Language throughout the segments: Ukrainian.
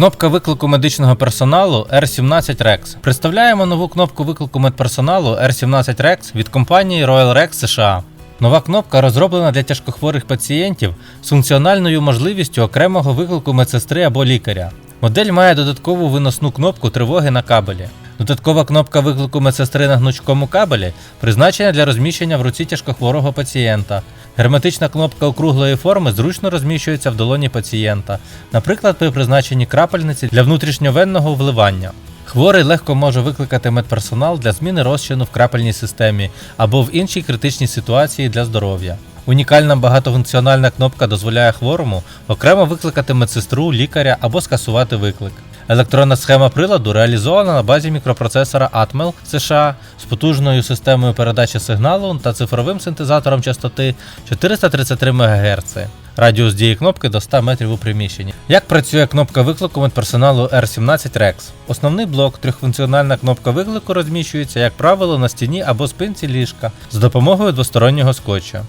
Кнопка виклику медичного персоналу R17 Rex. Представляємо нову кнопку виклику медперсоналу R17 Rex від компанії Royal Rex США. Нова кнопка розроблена для тяжкохворих пацієнтів з функціональною можливістю окремого виклику медсестри або лікаря. Модель має додаткову виносну кнопку тривоги на кабелі. Додаткова кнопка виклику медсестри на гнучкому кабелі призначена для розміщення в руці тяжкохворого пацієнта. Герметична кнопка округлої форми зручно розміщується в долоні пацієнта, наприклад, при призначенні крапельниці для внутрішньовенного вливання. Хворий легко може викликати медперсонал для зміни розчину в крапельній системі або в іншій критичній ситуації для здоров'я. Унікальна багатофункціональна кнопка дозволяє хворому окремо викликати медсестру, лікаря або скасувати виклик. Електронна схема приладу реалізована на базі мікропроцесора Atmel США з потужною системою передачі сигналу та цифровим синтезатором частоти 433 МГц. Радіус дії кнопки до 100 метрів у приміщенні. Як працює кнопка виклику медперсоналу R17 Rex? Основний блок, трьохфункціональна кнопка виклику розміщується, як правило, на стіні або спинці ліжка з допомогою двостороннього скотча.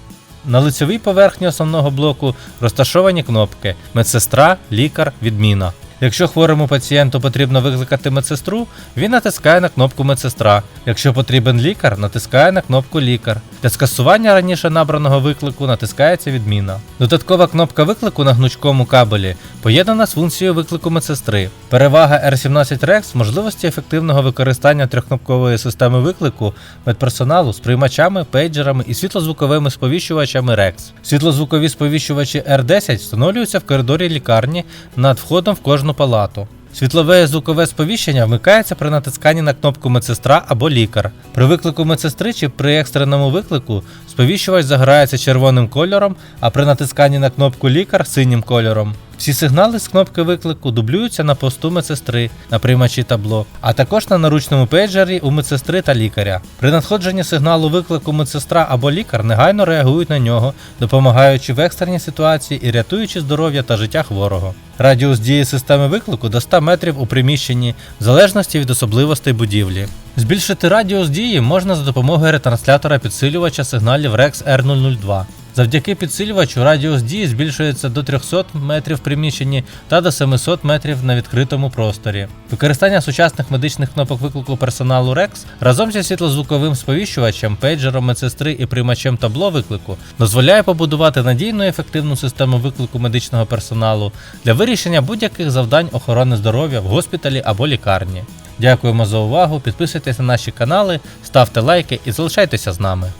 На лицевій поверхні основного блоку розташовані кнопки медсестра, лікар, відміна. Якщо хворому пацієнту потрібно викликати медсестру, він натискає на кнопку медсестра. Якщо потрібен лікар, натискає на кнопку лікар. Для скасування раніше набраного виклику натискається відміна. Додаткова кнопка виклику на гнучкому кабелі поєднана з функцією виклику медсестри. Перевага R17 Rex в можливості ефективного використання трьохкнопкової системи виклику медперсоналу з приймачами, пейджерами і світлозвуковими сповіщувачами REX. Світлозвукові сповіщувачі R10 встановлюються в коридорі лікарні над входом в кожну палату. Світлове і звукове сповіщення вмикається при натисканні на кнопку медсестра або лікар. При виклику медсестри чи при екстреному виклику сповіщувач загорається червоним кольором, а при натисканні на кнопку лікар синім кольором. Всі сигнали з кнопки виклику дублюються на посту медсестри на приймачі табло, а також на наручному пейджері у медсестри та лікаря. При надходженні сигналу виклику медсестра або лікар негайно реагують на нього, допомагаючи в екстреній ситуації і рятуючи здоров'я та життя хворого. Радіус дії системи виклику до 100 метрів у приміщенні, в залежності від особливостей будівлі. Збільшити радіус дії можна за допомогою ретранслятора підсилювача сигналів REX R002. Завдяки підсилювачу радіус дії збільшується до 300 метрів в приміщенні та до 700 метрів на відкритому просторі. Використання сучасних медичних кнопок виклику персоналу REX разом зі світлозвуковим сповіщувачем, пейджером медсестри і приймачем табло виклику дозволяє побудувати надійну і ефективну систему виклику медичного персоналу для вирішення будь-яких завдань охорони здоров'я в госпіталі або лікарні. Дякуємо за увагу, підписуйтесь на наші канали, ставте лайки і залишайтеся з нами.